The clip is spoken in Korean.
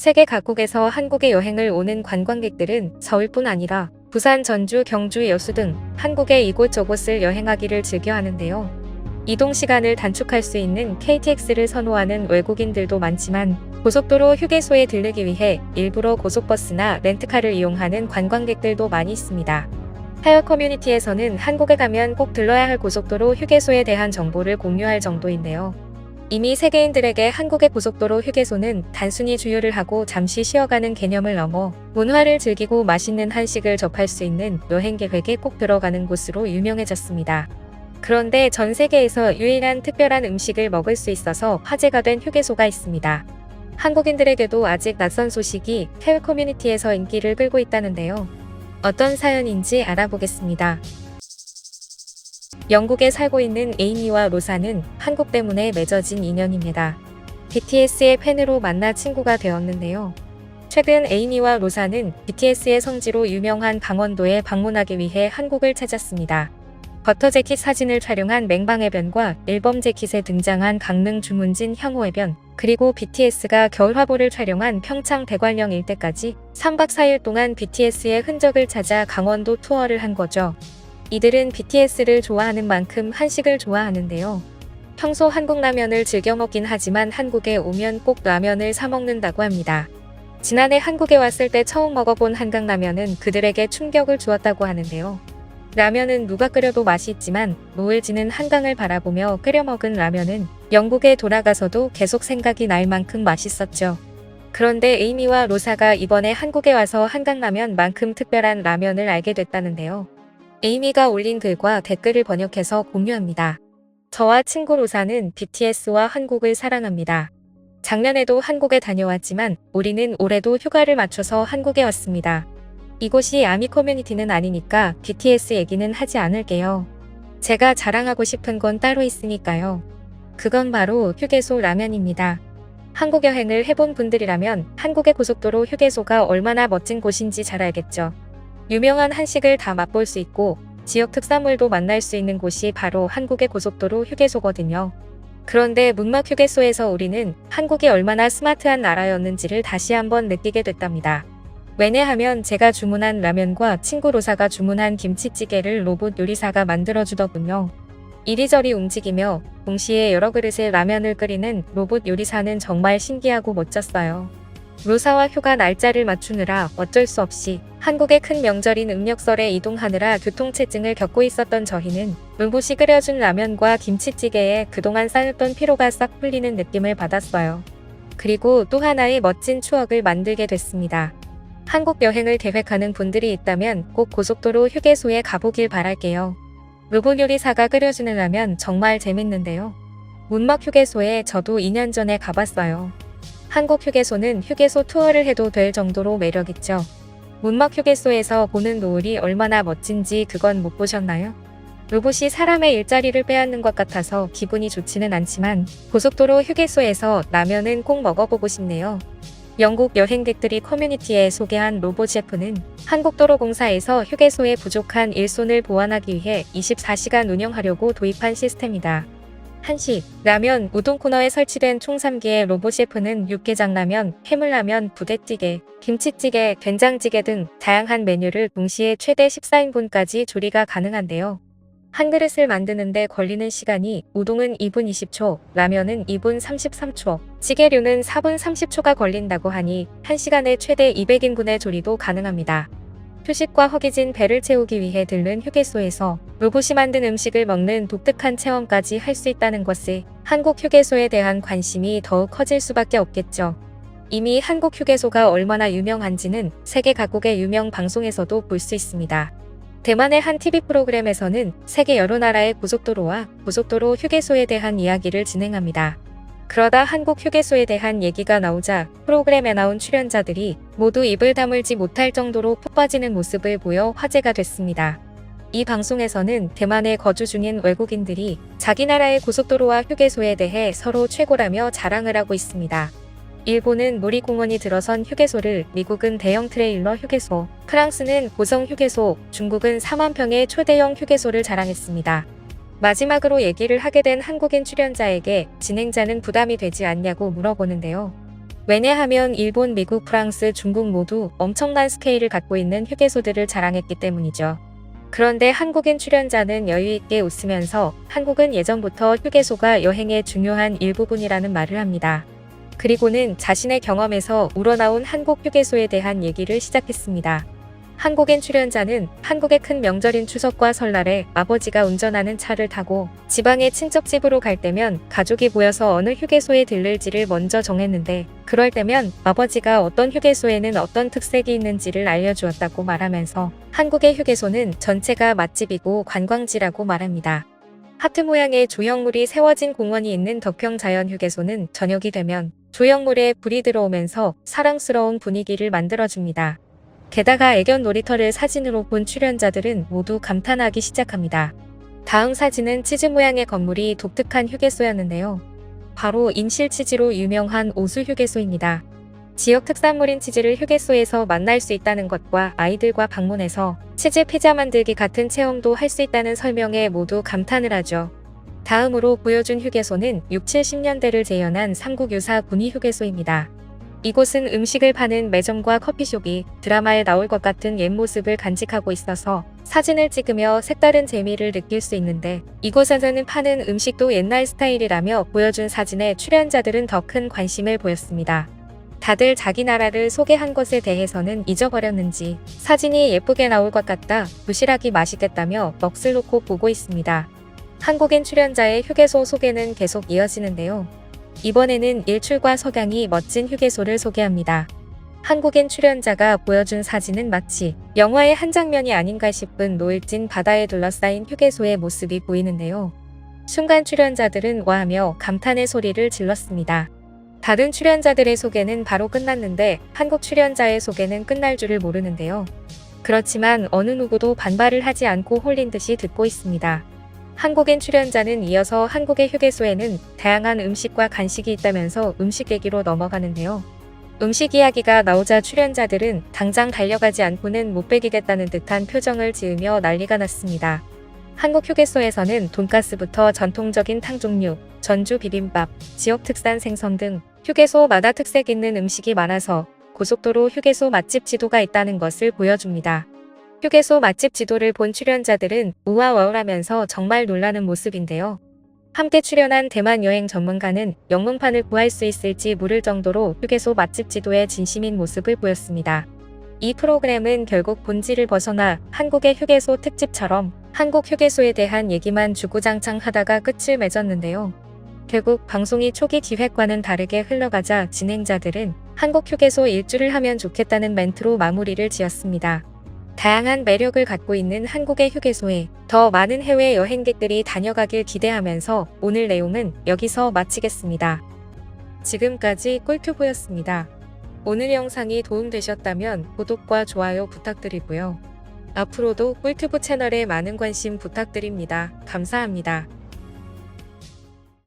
세계 각국에서 한국에 여행을 오는 관광객들은 서울뿐 아니라 부산, 전주, 경주, 여수 등 한국의 이곳저곳을 여행하기를 즐겨 하는데요. 이동 시간을 단축할 수 있는 KTX를 선호하는 외국인들도 많지만 고속도로 휴게소에 들르기 위해 일부러 고속버스나 렌트카를 이용하는 관광객들도 많이 있습니다. 타이어 커뮤니티에서는 한국에 가면 꼭 들러야 할 고속도로 휴게소에 대한 정보를 공유할 정도인데요. 이미 세계인들에게 한국의 고속도로 휴게소는 단순히 주유를 하고 잠시 쉬어가는 개념을 넘어 문화를 즐기고 맛있는 한식을 접할 수 있는 여행 계획에 꼭 들어가는 곳으로 유명해졌습니다. 그런데 전 세계에서 유일한 특별한 음식을 먹을 수 있어서 화제가 된 휴게소가 있습니다. 한국인들에게도 아직 낯선 소식이 해외 커뮤니티에서 인기를 끌고 있다는데요. 어떤 사연인지 알아보겠습니다. 영국에 살고 있는 에이미와 로사는 한국 때문에 맺어진 인연입니다. BTS의 팬으로 만나 친구가 되었는데요. 최근 에이미와 로사는 BTS의 성지로 유명한 강원도에 방문하기 위해 한국을 찾았습니다. 버터 재킷 사진을 촬영한 맹방해변과 앨범 재킷에 등장한 강릉 주문진 향호해변, 그리고 BTS가 겨울 화보를 촬영한 평창 대관령 일대까지 3박 4일 동안 BTS의 흔적을 찾아 강원도 투어를 한 거죠. 이들은 BTS를 좋아하는 만큼 한식을 좋아하는데요. 평소 한국 라면을 즐겨 먹긴 하지만 한국에 오면 꼭 라면을 사 먹는다고 합니다. 지난해 한국에 왔을 때 처음 먹어본 한강 라면은 그들에게 충격을 주었다고 하는데요. 라면은 누가 끓여도 맛이 있지만 노을 지는 한강을 바라보며 끓여 먹은 라면은 영국에 돌아가서도 계속 생각이 날 만큼 맛있었죠. 그런데 에이미와 로사가 이번에 한국에 와서 한강라면만큼 특별한 라면을 알게 됐다는데요. 에이미가 올린 글과 댓글을 번역해서 공유합니다. 저와 친구 로사는 BTS와 한국을 사랑합니다. 작년에도 한국에 다녀왔지만 우리는 올해도 휴가를 맞춰서 한국에 왔습니다. 이곳이 아미 커뮤니티는 아니니까 BTS 얘기는 하지 않을게요. 제가 자랑하고 싶은 건 따로 있으니까요. 그건 바로 휴게소 라면입니다. 한국 여행을 해본 분들이라면 한국의 고속도로 휴게소가 얼마나 멋진 곳인지 잘 알겠죠. 유명한 한식을 다 맛볼 수 있고 지역 특산물도 만날 수 있는 곳이 바로 한국의 고속도로 휴게소거든요. 그런데 문막 휴게소에서 우리는 한국이 얼마나 스마트한 나라였는지를 다시 한번 느끼게 됐답니다. 왜냐하면 제가 주문한 라면과 친구 로사가 주문한 김치찌개를 로봇 요리사가 만들어주더군요. 이리저리 움직이며 동시에 여러 그릇의 라면을 끓이는 로봇 요리사는 정말 신기하고 멋졌어요. 로사와 휴가 날짜를 맞추느라 어쩔 수 없이 한국의 큰 명절인 음력설에 이동하느라 교통체증을 겪고 있었던 저희는 로봇이 끓여준 라면과 김치찌개에 그동안 쌓였던 피로가 싹 풀리는 느낌을 받았어요. 그리고 또 하나의 멋진 추억을 만들게 됐습니다. 한국 여행을 계획하는 분들이 있다면 꼭 고속도로 휴게소에 가보길 바랄게요. 로봇 요리사가 끓여주는 라면 정말 재밌는데요. 문막 휴게소에 저도 2년 전에 가봤어요. 한국 휴게소는 휴게소 투어를 해도 될 정도로 매력있죠. 문막 휴게소에서 보는 노을이 얼마나 멋진지 그건 못 보셨나요? 로봇이 사람의 일자리를 빼앗는 것 같아서 기분이 좋지는 않지만 고속도로 휴게소에서 라면은 꼭 먹어보고 싶네요. 영국 여행객들이 커뮤니티에 소개한 로봇 셰프는 한국도로공사에서 휴게소의 부족한 일손을 보완하기 위해 24시간 운영하려고 도입한 시스템이다. 한식, 라면, 우동 코너에 설치된 총 3개의 로봇 셰프는 육개장 라면, 해물라면, 부대찌개, 김치찌개, 된장찌개 등 다양한 메뉴를 동시에 최대 14인분까지 조리가 가능한데요. 한 그릇을 만드는데 걸리는 시간이 우동은 2분 20초, 라면은 2분 33초, 찌개류는 4분 30초가 걸린다고 하니 1시간에 최대 200인분의 조리도 가능합니다. 휴식과 허기진 배를 채우기 위해 들른 휴게소에서 로봇이 만든 음식을 먹는 독특한 체험까지 할 수 있다는 것에 한국 휴게소에 대한 관심이 더욱 커질 수밖에 없겠죠. 이미 한국 휴게소가 얼마나 유명한지는 세계 각국의 유명 방송에서도 볼 수 있습니다. 대만의 한 TV 프로그램에서는 세계 여러 나라의 고속도로와 고속도로 휴게소에 대한 이야기를 진행합니다. 그러다 한국 휴게소에 대한 얘기가 나오자 프로그램에 나온 출연자들이 모두 입을 다물지 못할 정도로 푹 빠지는 모습을 보여 화제가 됐습니다. 이 방송에서는 대만에 거주 중인 외국인들이 자기 나라의 고속도로와 휴게소에 대해 서로 최고라며 자랑을 하고 있습니다. 일본은 놀이공원이 들어선 휴게소를, 미국은 대형 트레일러 휴게소, 프랑스는 고성 휴게소, 중국은 4만 평의 초대형 휴게소를 자랑했습니다. 마지막으로 얘기를 하게 된 한국인 출연자에게 진행자는 부담이 되지 않냐고 물어보는데요. 왜냐하면 일본, 미국, 프랑스, 중국 모두 엄청난 스케일을 갖고 있는 휴게소들을 자랑했기 때문이죠. 그런데 한국인 출연자는 여유있게 웃으면서 한국은 예전부터 휴게소가 여행의 중요한 일부분이라는 말을 합니다. 그리고는 자신의 경험에서 우러나온 한국 휴게소에 대한 얘기를 시작했습니다. 한국인 출연자는 한국의 큰 명절인 추석과 설날에 아버지가 운전하는 차를 타고 지방의 친척집으로 갈 때면 가족이 모여서 어느 휴게소에 들를지를 먼저 정했는데 그럴 때면 아버지가 어떤 휴게소에는 어떤 특색이 있는지를 알려주었다고 말하면서 한국의 휴게소는 전체가 맛집이고 관광지라고 말합니다. 하트 모양의 조형물이 세워진 공원이 있는 덕평 자연휴게소는 저녁이 되면 조형물에 불이 들어오면서 사랑스러운 분위기를 만들어줍니다. 게다가 애견 놀이터를 사진으로 본 출연자들은 모두 감탄하기 시작합니다. 다음 사진은 치즈 모양의 건물이 독특한 휴게소였는데요. 바로 인실 치즈로 유명한 오수 휴게소입니다. 지역 특산물인 치즈를 휴게소에서 만날 수 있다는 것과 아이들과 방문해서 치즈 피자 만들기 같은 체험도 할 수 있다는 설명에 모두 감탄을 하죠. 다음으로 보여준 휴게소는 6, 70년대를 재현한 삼국유사 군위휴게소입니다. 이곳은 음식을 파는 매점과 커피숍이 드라마에 나올 것 같은 옛 모습을 간직하고 있어서 사진을 찍으며 색다른 재미를 느낄 수 있는데 이곳에서는 파는 음식도 옛날 스타일이라며 보여준 사진에 출연자들은 더 큰 관심을 보였습니다. 다들 자기 나라를 소개한 것에 대해서는 잊어버렸는지 사진이 예쁘게 나올 것 같다 부실하기 맛있겠다며 넋을 놓고 보고 있습니다. 한국인 출연자의 휴게소 소개는 계속 이어지는데요. 이번에는 일출과 석양이 멋진 휴게소를 소개합니다. 한국인 출연자가 보여준 사진은 마치 영화의 한 장면이 아닌가 싶은 노을진 바다에 둘러싸인 휴게소의 모습이 보이는데요. 순간 출연자들은 와하며 감탄의 소리를 질렀습니다. 다른 출연자들의 소개는 바로 끝났는데 한국 출연자의 소개는 끝날 줄을 모르는데요. 그렇지만 어느 누구도 반발을 하지 않고 홀린 듯이 듣고 있습니다. 한국인 출연자는 이어서 한국의 휴게소에는 다양한 음식과 간식이 있다면서 음식 얘기로 넘어가는데요. 음식 이야기가 나오자 출연자들은 당장 달려가지 않고는 못 베기겠다는 듯한 표정을 지으며 난리가 났습니다. 한국 휴게소에서는 돈가스부터 전통적인 탕 종류, 전주 비빔밥, 지역 특산 생선 등 휴게소마다 특색 있는 음식이 많아서 고속도로 휴게소 맛집 지도가 있다는 것을 보여줍니다. 휴게소 맛집 지도를 본 출연자들은 우아와우하면서 정말 놀라는 모습인데요. 함께 출연한 대만 여행 전문가는 영문판을 구할 수 있을지 물을 정도로 휴게소 맛집 지도에 진심인 모습을 보였습니다. 이 프로그램은 결국 본질을 벗어나 한국의 휴게소 특집처럼 한국 휴게소에 대한 얘기만 주구장창 하다가 끝을 맺었는데요. 결국 방송이 초기 기획과는 다르게 흘러가자 진행자들은 한국 휴게소 일주를 하면 좋겠다는 멘트로 마무리를 지었습니다. 다양한 매력을 갖고 있는 한국의 휴게소에 더 많은 해외 여행객들이 다녀가길 기대하면서 오늘 내용은 여기서 마치겠습니다. 지금까지 꿀튜브였습니다. 오늘 영상이 도움되셨다면 구독과 좋아요 부탁드리고요. 앞으로도 꿀튜브 채널에 많은 관심 부탁드립니다. 감사합니다.